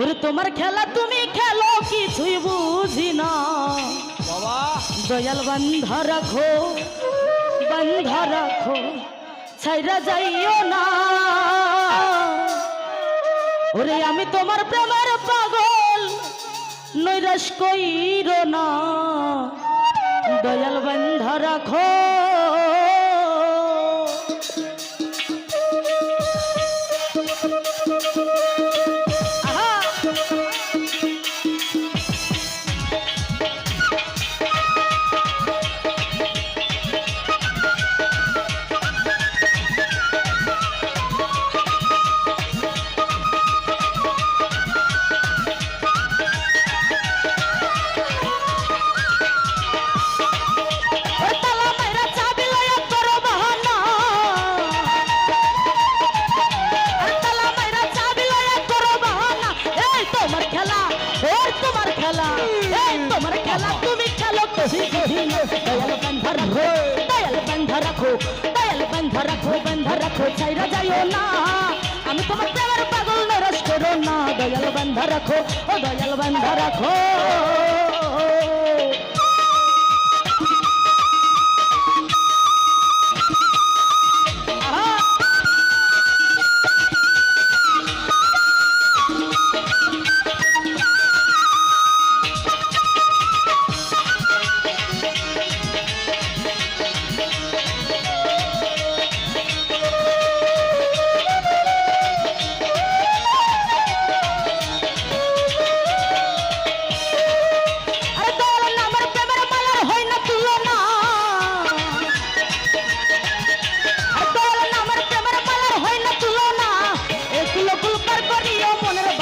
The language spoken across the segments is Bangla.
ওরে তোমার খেলা তুমি খেলো কিছুই বুঝি না। বাবা। দয়াল বান্ধা রাখো বান্ধা রাখো ছাইরা যাইও না। ওরে আমি তোমার প্রেমের পাগল নৈরাশ কইরো না। দয়াল বান্ধা রাখো তোমার খেলা, তুমি খেলো কহি কহি না। দয়াল বান্ধা রাখো, দয়াল বান্ধা রাখো, দয়াল বান্ধা রাখো, বান্ধা রাখো, ছাইরা যাইও না। আমি তোমার প্রেমের পাগল নরস করো না দয়াল বান্ধা রাখো ও দয়াল বান্ধা রাখো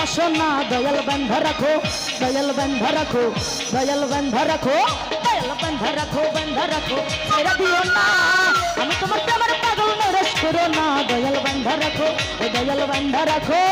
বাসনা দয়াল বন্ধ রাখো, দয়াল বন্ধ রাখো, দয়াল বন্ধ রাখো, দয়াল বন্ধ রাখো বন্ধ রাখো, ছেড়ে দিও না। আমি তোমার প্রেমের পাগল নরেশ করো না। দয়াল বন্ধ রাখো, দয়াল বন্ধ রাখো।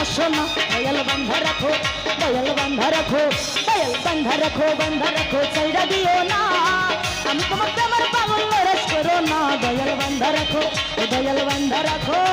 বাসনা দয়াল বান্ধা রাখো, দয়াল বান্ধা রাখো, দয়াল বান্ধা রাখো বান্ধা রাখো চাইরা দিও না। আমি তোমার প্রেমের পাগল নরস করো না। দয়াল বান্ধা রাখো, দয়াল বান্ধা রাখো।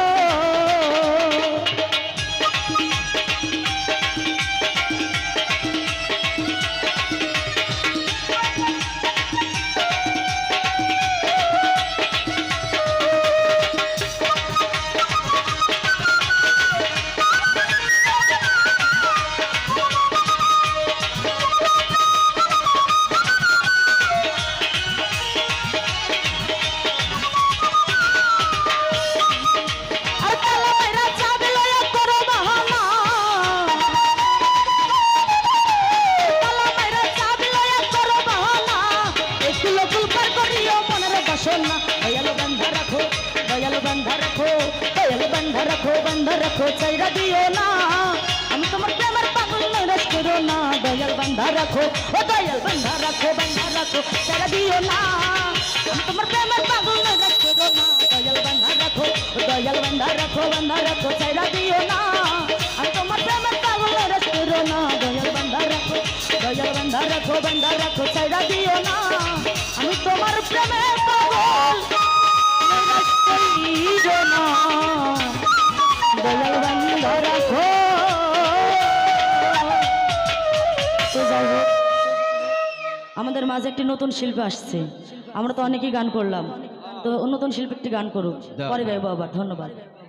বান্ধা রাখো, দয়াল বন্ধ রাখো বন্ধ রাখো চাইরা দিও না। আমি তোমার প্রেমের পাগল নরস করো না। দয়াল বন্ধ রাখো, ও দয়াল বন্ধ রাখো বন্ধ রাখো চাইরা দিও না। আমি তোমার প্রেমের পাগল নরস করো না। দয়াল বন্ধ রাখো, দয়াল বন্ধ রাখো বন্ধ রাখো আমাদের মাঝে একটি নতুন শিল্পী আসছে। আমরা তো অনেকেই গান করলাম। তো নতুন শিল্পী একটি গান করুক। পরে গাইব আবার। ধন্যবাদ।